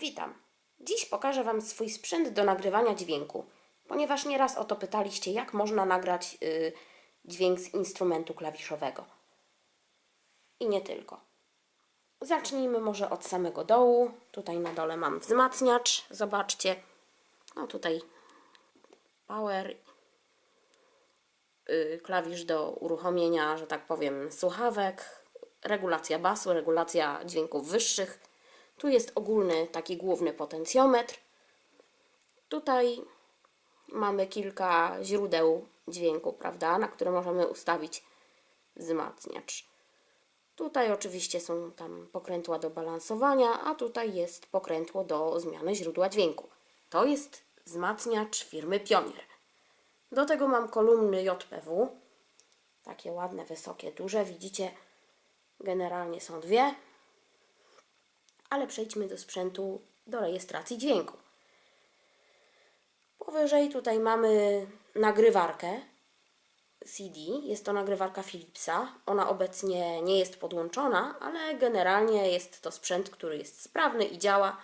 Witam. Dziś pokażę Wam swój sprzęt do nagrywania dźwięku, ponieważ nieraz o to pytaliście, jak można nagrać y, dźwięk z instrumentu klawiszowego. I nie tylko. Zacznijmy może od samego dołu. Tutaj na dole mam wzmacniacz, zobaczcie. No tutaj power, y, klawisz do uruchomienia, że tak powiem, słuchawek, regulacja basu, regulacja dźwięków wyższych. Tu jest ogólny taki główny potencjometr. Tutaj mamy kilka źródeł dźwięku, prawda, na które możemy ustawić wzmacniacz. Tutaj oczywiście są tam pokrętła do balansowania, a tutaj jest pokrętło do zmiany źródła dźwięku. To jest wzmacniacz firmy Pionier. Do tego mam kolumny JPW. Takie ładne, wysokie, duże. Widzicie, generalnie są dwie. Ale przejdźmy do sprzętu do rejestracji dźwięku. Powyżej tutaj mamy nagrywarkę CD. Jest to nagrywarka Philipsa. Ona obecnie nie jest podłączona, ale generalnie jest to sprzęt, który jest sprawny i działa.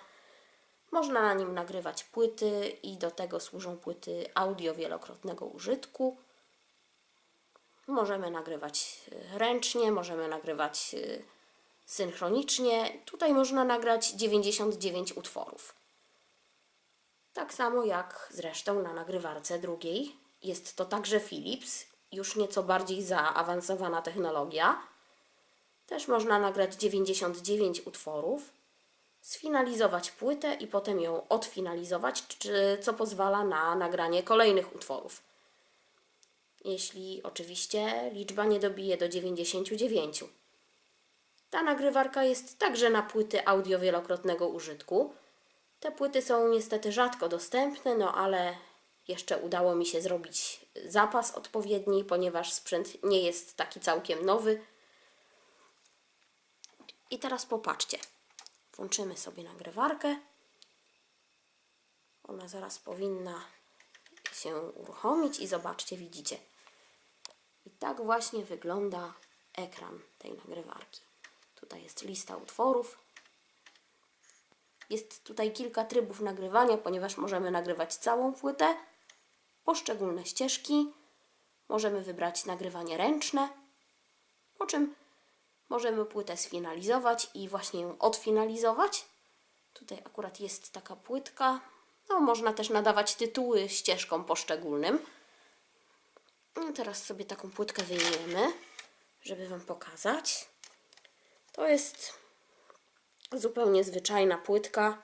Można na nim nagrywać płyty i do tego służą płyty audio wielokrotnego użytku. Możemy nagrywać ręcznie, możemy nagrywać y, synchronicznie. Tutaj można nagrać 99 utworów. Tak samo jak zresztą na nagrywarce drugiej. Jest to także Philips, już nieco bardziej zaawansowana technologia. Też można nagrać 99 utworów, sfinalizować płytę i potem ją odfinalizować, co pozwala na nagranie kolejnych utworów. Jeśli oczywiście liczba nie dobije do 99. Ta nagrywarka jest także na płyty audio wielokrotnego użytku. Te płyty są niestety rzadko dostępne, no ale jeszcze udało mi się zrobić zapas odpowiedni, ponieważ sprzęt nie jest taki całkiem nowy. I teraz popatrzcie. Włączymy sobie nagrywarkę. Ona zaraz powinna się uruchomić i zobaczcie, widzicie. I tak właśnie wygląda ekran tej nagrywarki. Tutaj jest lista utworów. Jest tutaj kilka trybów nagrywania, ponieważ możemy nagrywać całą płytę, poszczególne ścieżki. Możemy wybrać nagrywanie ręczne, po czym możemy płytę sfinalizować i właśnie ją odfinalizować. Tutaj akurat jest taka płytka. No, można też nadawać tytuły ścieżkom poszczególnym. No, teraz sobie taką płytkę wyjmiemy, żeby Wam pokazać. To jest zupełnie zwyczajna płytka.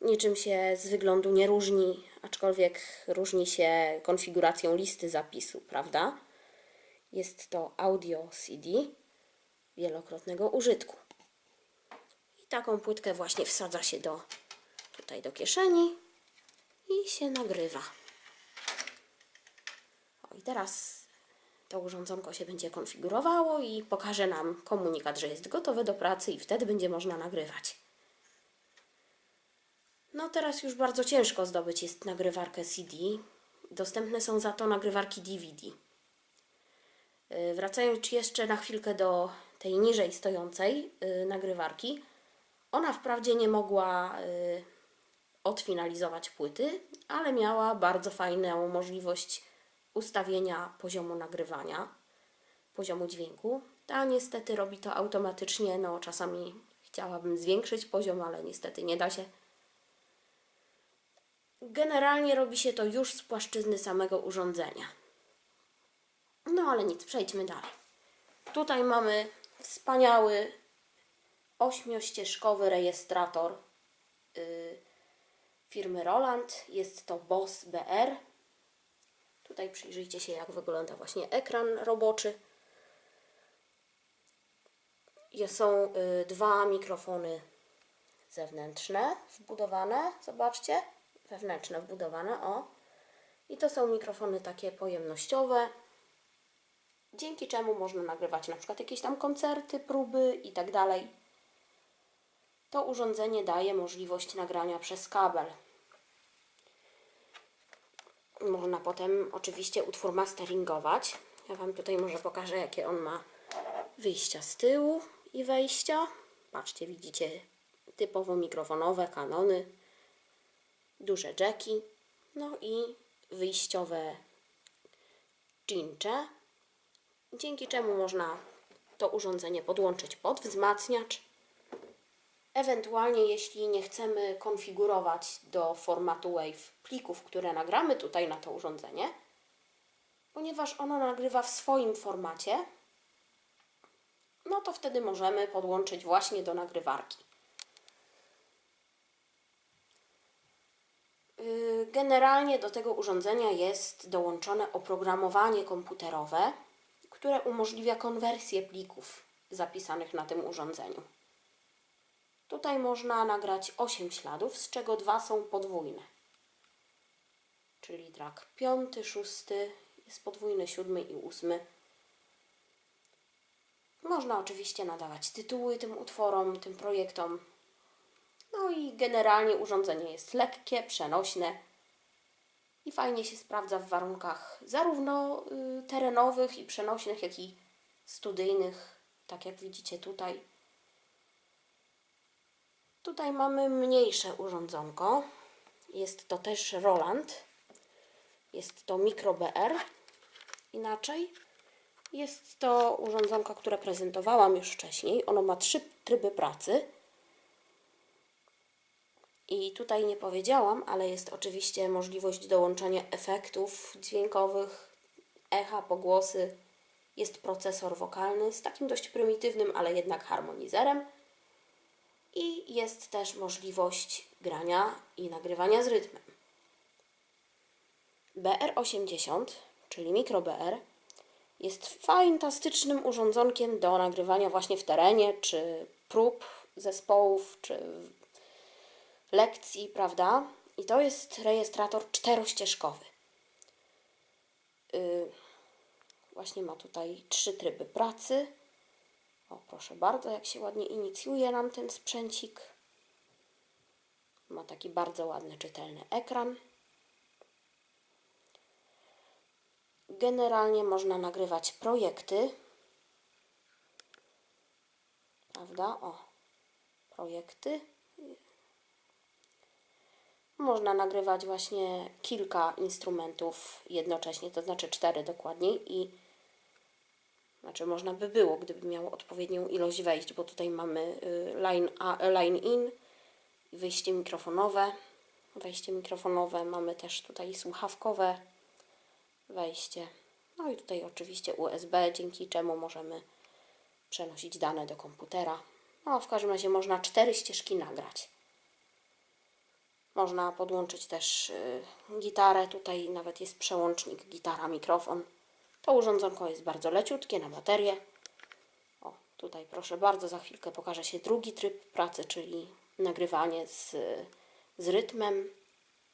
Niczym się z wyglądu nie różni, aczkolwiek różni się konfiguracją listy zapisu, prawda? Jest to audio CD wielokrotnego użytku. I taką płytkę właśnie wsadza się do tutaj do kieszeni i się nagrywa. O, i teraz to urządzonko się będzie konfigurowało i pokaże nam komunikat, że jest gotowe do pracy i wtedy będzie można nagrywać. No teraz już bardzo ciężko zdobyć jest nagrywarkę CD. Dostępne są za to nagrywarki DVD. Yy, Wracając jeszcze na chwilkę do tej niżej stojącej yy, nagrywarki, ona wprawdzie nie mogła yy, odfinalizować płyty, ale miała bardzo fajną możliwość ustawienia poziomu nagrywania, poziomu dźwięku. Ta niestety robi to automatycznie, no czasami chciałabym zwiększyć poziom, ale niestety nie da się. Generalnie robi się to już z płaszczyzny samego urządzenia. No ale nic, przejdźmy dalej. Tutaj mamy wspaniały ośmiościeżkowy rejestrator yy, firmy Roland. Jest to Boss BR. Tutaj przyjrzyjcie się, jak wygląda właśnie ekran roboczy. Są y, dwa mikrofony zewnętrzne wbudowane, zobaczcie, wewnętrzne wbudowane, o. I to są mikrofony takie pojemnościowe, dzięki czemu można nagrywać na przykład jakieś tam koncerty, próby i tak dalej. To urządzenie daje możliwość nagrania przez kabel. Można potem oczywiście utwór masteringować. Ja Wam tutaj może pokażę, jakie on ma wyjścia z tyłu i wejścia. Patrzcie, widzicie typowo mikrofonowe, kanony, duże jacki, no i wyjściowe dżincze, dzięki czemu można to urządzenie podłączyć pod wzmacniacz. Ewentualnie, jeśli nie chcemy konfigurować do formatu WAV plików, które nagramy tutaj na to urządzenie, ponieważ ono nagrywa w swoim formacie, no to wtedy możemy podłączyć właśnie do nagrywarki. Yy, Generalnie do tego urządzenia jest dołączone oprogramowanie komputerowe, które umożliwia konwersję plików zapisanych na tym urządzeniu. Tutaj można nagrać 8 śladów, z czego dwa są podwójne. Czyli track piąty, szósty, jest podwójny, siódmy i ósmy. Można oczywiście nadawać tytuły tym utworom, tym projektom. No i generalnie urządzenie jest lekkie, przenośne i fajnie się sprawdza w warunkach zarówno y, terenowych i przenośnych, jak i studyjnych, tak jak widzicie tutaj. Tutaj mamy mniejsze urządzonko. Jest to też Roland. Jest to Micro BR. Inaczej. Jest to urządzonko, które prezentowałam już wcześniej. Ono ma trzy tryby pracy. I tutaj nie powiedziałam, ale jest oczywiście możliwość dołączania efektów dźwiękowych, echa, pogłosy. Jest procesor wokalny z takim dość prymitywnym, ale jednak harmonizerem. I jest też możliwość grania i nagrywania z rytmem. BR80, czyli mikro BR, jest fantastycznym urządzonkiem do nagrywania właśnie w terenie, czy prób zespołów, czy lekcji, prawda? I to jest rejestrator czterościeżkowy. Yy, właśnie ma tutaj trzy tryby pracy. O, proszę bardzo, jak się ładnie inicjuje nam ten sprzęcik. Ma taki bardzo ładny, czytelny ekran. Generalnie można nagrywać projekty. Prawda? O, projekty. Można nagrywać właśnie kilka instrumentów jednocześnie, to znaczy cztery dokładniej i znaczy można by było, gdyby miało odpowiednią ilość wejść, bo tutaj mamy y, line, a, line in, wyjście mikrofonowe, wejście mikrofonowe, mamy też tutaj słuchawkowe wejście. No i tutaj oczywiście USB, dzięki czemu możemy przenosić dane do komputera. No, w każdym razie można cztery ścieżki nagrać. Można podłączyć też y, gitarę. Tutaj nawet jest przełącznik gitara, mikrofon. To urządzonko jest bardzo leciutkie na baterię. O, tutaj proszę bardzo, za chwilkę pokaże się drugi tryb pracy, czyli nagrywanie z, z rytmem.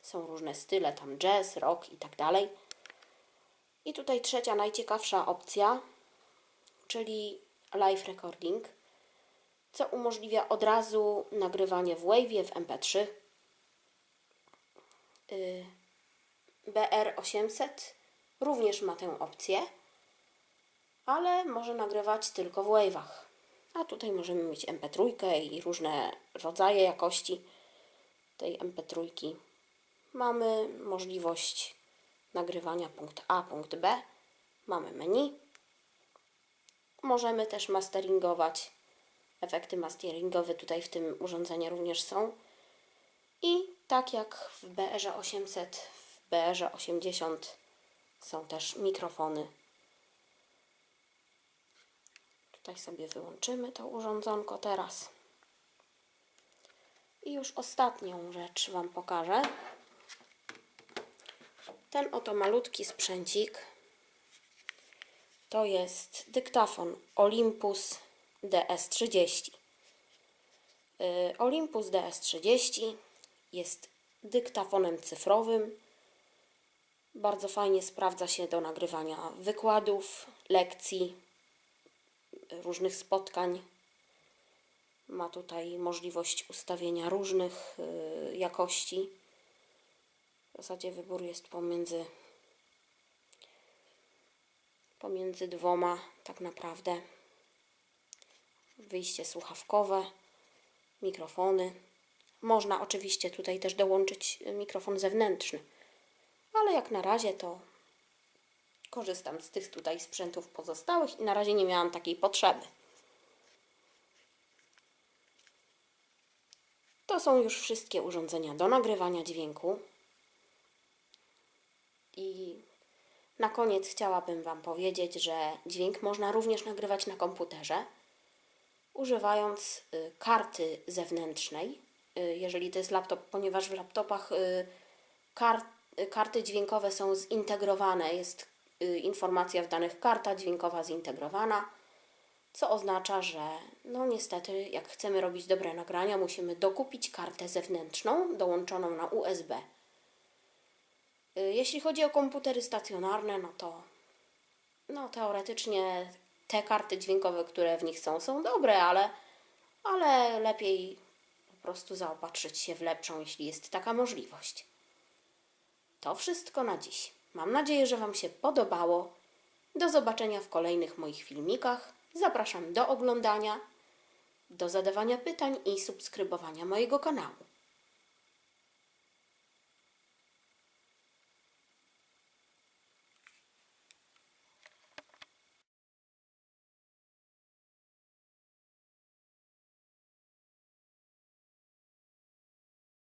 Są różne style, tam jazz, rock i tak dalej. I tutaj trzecia, najciekawsza opcja, czyli live recording, co umożliwia od razu nagrywanie w Wave'ie, w MP3. Y, BR800 również ma tę opcję, ale może nagrywać tylko w Wave'ach. A tutaj możemy mieć MP3 i różne rodzaje jakości tej MP3. Mamy możliwość nagrywania punkt A, punkt B. Mamy menu. Możemy też masteringować. Efekty masteringowe tutaj w tym urządzeniu również są. I tak jak w BR 800, w BR 80 są też mikrofony. Tutaj sobie wyłączymy to urządzonko teraz. I już ostatnią rzecz Wam pokażę. Ten oto malutki sprzęcik to jest dyktafon Olympus DS30. Y, Olympus DS30 jest dyktafonem cyfrowym. Bardzo fajnie sprawdza się do nagrywania wykładów, lekcji, różnych spotkań. Ma tutaj możliwość ustawienia różnych y, jakości. W zasadzie wybór jest pomiędzy pomiędzy dwoma tak naprawdę. Wyjście słuchawkowe, mikrofony. Można oczywiście tutaj też dołączyć mikrofon zewnętrzny, ale jak na razie to korzystam z tych tutaj sprzętów pozostałych i na razie nie miałam takiej potrzeby. To są już wszystkie urządzenia do nagrywania dźwięku. I na koniec chciałabym Wam powiedzieć, że dźwięk można również nagrywać na komputerze, używając y, karty zewnętrznej. Y, jeżeli to jest laptop, ponieważ w laptopach y, kar, y, karty dźwiękowe są zintegrowane, jest y, informacja w danych karta dźwiękowa zintegrowana, co oznacza, że no niestety, jak chcemy robić dobre nagrania, musimy dokupić kartę zewnętrzną dołączoną na USB. Y, Jeśli chodzi o komputery stacjonarne, no to no teoretycznie te karty dźwiękowe, które w nich są, są dobre, ale, ale lepiej po prostu zaopatrzyć się w lepszą, jeśli jest taka możliwość. To wszystko na dziś. Mam nadzieję, że Wam się podobało. Do zobaczenia w kolejnych moich filmikach. Zapraszam do oglądania, do zadawania pytań i subskrybowania mojego kanału.